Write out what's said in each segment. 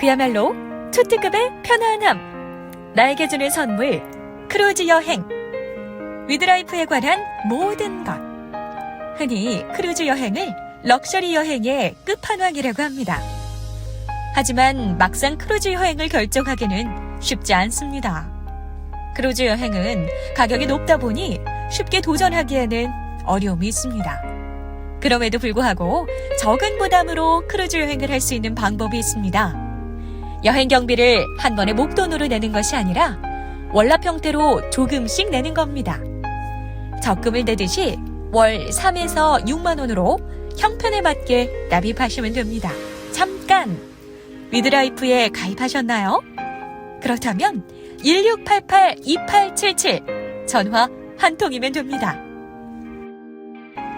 그야말로 초특급의 편안함. 나에게 주는 선물, 크루즈 여행. 위드라이프에 관한 모든 것. 흔히 크루즈 여행을 럭셔리 여행의 끝판왕이라고 합니다. 하지만 막상 크루즈 여행을 결정하기는 쉽지 않습니다. 크루즈 여행은 가격이 높다 보니 쉽게 도전하기에는 어려움이 있습니다. 그럼에도 불구하고 적은 부담으로 크루즈 여행을 할 수 있는 방법이 있습니다. 여행 경비를 한 번에 목돈으로 내는 것이 아니라 월납 형태로 조금씩 내는 겁니다. 적금을 내듯이 월 3에서 6만 원으로 형편에 맞게 납입하시면 됩니다. 잠깐! 위드라이프에 가입하셨나요? 그렇다면 1688-2877 전화 한 통이면 됩니다.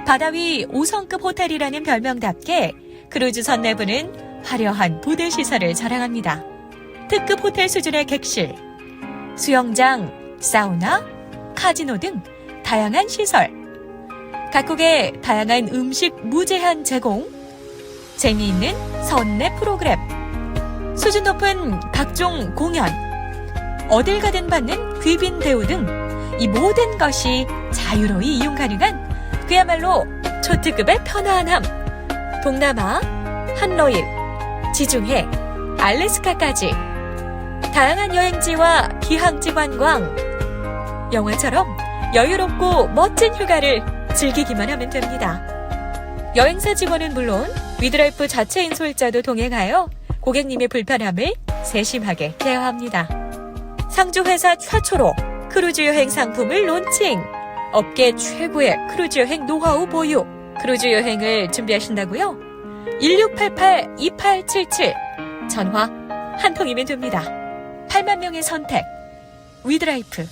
바다 위 5성급 호텔이라는 별명답게 크루즈선 내부는 화려한 부대 시설을 자랑합니다. 특급 호텔 수준의 객실, 수영장, 사우나, 카지노 등 다양한 시설, 각국의 다양한 음식 무제한 제공, 재미있는 선내 프로그램, 수준 높은 각종 공연, 어딜 가든 받는 귀빈 대우 등 이 모든 것이 자유로이 이용 가능한 그야말로 초특급의 편안함. 동남아, 한러일, 지중해, 알래스카까지 다양한 여행지와 기항지 관광, 영화처럼 여유롭고 멋진 휴가를 즐기기만 하면 됩니다. 여행사 직원은 물론 위드라이프 자체 인솔자도 동행하여 고객님의 불편함을 세심하게 케어합니다. 상주 회사 최초로 크루즈 여행 상품을 론칭. 업계 최고의 크루즈 여행 노하우 보유. 크루즈 여행을 준비하신다고요? 1688-2877 전화 한 통이면 됩니다. 8만 명의 선택. 위드라이프.